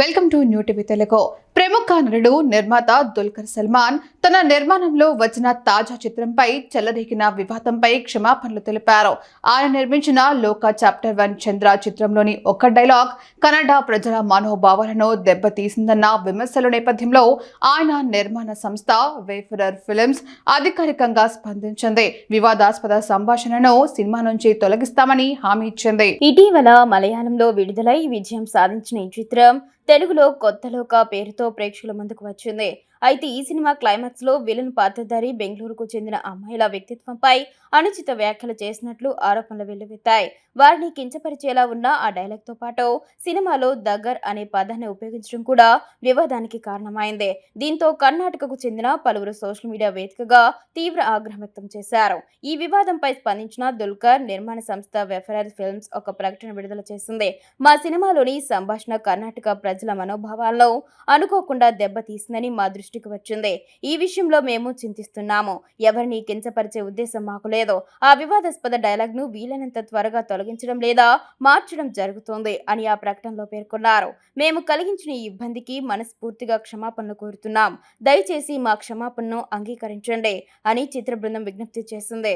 Welcome to new TV Telugu. ప్రముఖ నటుడు నిర్మాత దుల్కర్ సల్మాన్ తన నిర్మాణంలో వచ్చిన తాజా చిత్రంపై చెలరేగిన వివాదంపై క్షమాపణలు తెలిపారు. ఆయన నిర్మించిన లోక చాప్టర్ వన్ చంద్ర చిత్రంలోని ఒక్క డైలాగ్ కన్నడ ప్రజల మనోభావాలను దెబ్బతీసిందన్న విమర్శల నేపథ్యంలో ఆయన నిర్మాణ సంస్థ వేఫరర్ ఫిల్మ్స్ అధికారికంగా స్పందించింది. వివాదాస్పద సంభాషణను సినిమా నుంచి తొలగిస్తామని హామీ ఇచ్చింది. ఇటీవల మలయాళంలో విడుదలై విజయం సాధించిన ఈ చిత్రం తెలుగులో కొత్తలోక పేరుతో ప్రేక్షకుల ముందుకు వచ్చింది. అయితే ఈ సినిమా క్లైమాక్స్లో విలన్ పాత్రధారి బెంగళూరుకు చెందిన అమ్మాయిల వ్యక్తిత్వంపై అనుచిత వ్యాఖ్యలు చేసినట్లు ఆరోపణలు వెల్లువెత్తాయి. వారిని కించపరిచేలా ఉన్న ఆ డైలాగ్తో పాటు సినిమాలో దగ్గర్ అనే పదాన్ని ఉపయోగించడం కూడా వివాదానికి కారణమైంది. దీంతో కర్ణాటకకు చెందిన పలువురు సోషల్ మీడియా వేదికగా తీవ్ర ఆగ్రహం వ్యక్తం చేశారు. ఈ వివాదంపై స్పందించిన దుల్కర్ నిర్మాణ సంస్థ వెఫరల్ ఫిల్మ్స్ ఒక ప్రకటన విడుదల చేసింది. మా సినిమాలోని సంభాషణ కర్ణాటక ప్రజ ప్రజల మనోభావాలను అనుకోకుండా దెబ్బతీసిందని మా దృష్టికి వచ్చింది. ఈ విషయంలో మేము చింతిస్తున్నాము. ఎవరిని కించపరిచే ఉద్దేశం మాకు లేదు. ఆ వివాదాస్పద డైలాగ్ను వీలైనంత త్వరగా తొలగించడం లేదా మార్చడం జరుగుతోంది అని ఆ ప్రకటనలో పేర్కొన్నారు. మేము కలిగించిన ఈ ఇబ్బందికి మనస్ఫూర్తిగా క్షమాపణలు కోరుతున్నాం. దయచేసి మా క్షమాపణను అంగీకరించండి అని చిత్ర బృందం విజ్ఞప్తి చేసింది.